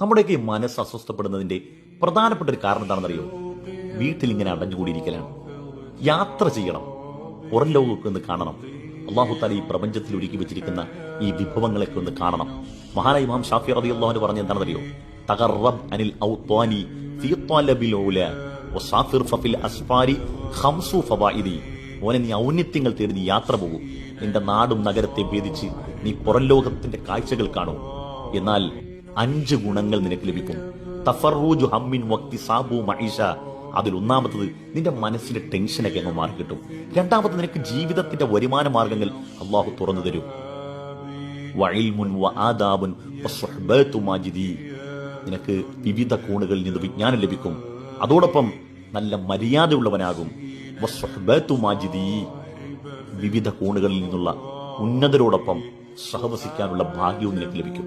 നമ്മുടെയൊക്കെ ഈ മനസ്സ് അസ്വസ്ഥപ്പെടുന്നതിന്റെ പ്രധാനപ്പെട്ട ഒരു കാരണം എന്താണെന്നറിയോ? വീട്ടിൽ ഇങ്ങനെ അടഞ്ഞുകൂടിയിരിക്കലാണ്. യാത്ര ചെയ്യണം. പുറം ലോകമൊക്കെ ഒന്ന് കാണണം. അള്ളാഹു താല ഈ പ്രപഞ്ചത്തിൽ ഒരുക്കി വെച്ചിരിക്കുന്ന ഈ വിഭവങ്ങളൊക്കെ ഒന്ന് കാണണം. മഹാനായ ഇമാം ഷാഫി റബി അള്ളാഹുന് പറഞ്ഞ എന്താണെന്നറിയോ? തകർറബ് അനിൽ ഔത്വാനി മോനെ നീ ഔന്നിത്യങ്ങൾ തേടി നീ യാത്ര പോകൂ. നിന്റെ നാടും നഗരത്തെ ഭേദിച്ച് നീ പുറം ലോകത്തിന്റെ കാഴ്ചകൾ കാണൂ. എന്നാൽ അഞ്ച് ഗുണങ്ങൾ നിനക്ക് ലഭിക്കും. തഫറൂജു ഹമ്മിൻ വക്തി സാബു അതിൽ ഒന്നാമത്തത് നിന്റെ മനസ്സിന്റെ ടെൻഷനൊക്കെ അങ്ങ് മാറി കിട്ടും രണ്ടാമത് നിനക്ക് ജീവിതത്തിന്റെ വരുമാന മാർഗങ്ങൾ അള്ളാഹു തുറന്നു തരും. നിനക്ക് വിവിധ കോണുകളിൽ നിന്ന് വിജ്ഞാനം ലഭിക്കും. അതോടൊപ്പം നല്ല മര്യാദയുള്ളവനാകും. വിവിധ കോണുകളിൽ നിന്നുള്ള ഉന്നതരോടൊപ്പം സഹവസിക്കാനുള്ള ഭാഗ്യവും നിനക്ക് ലഭിക്കും.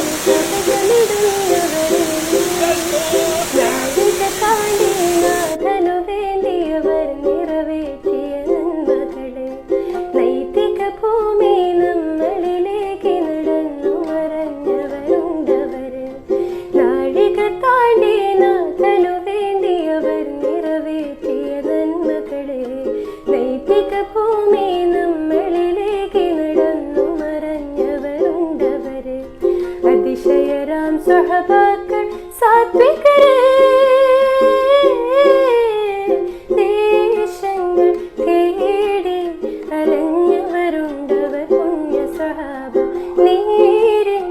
നൈതിക ഭൂമി നമ്മളിലേക്ക് നടന്നു മറഞ്ഞവരുണ്ടവര്. അതിശയരാം സഹബാക്കൾ സാത്വികരെ. ദേശങ്ങൾ തേടി അലഞ്ഞവരുണ്ടവർ പുണ്യ സഹാബ നേരിൽ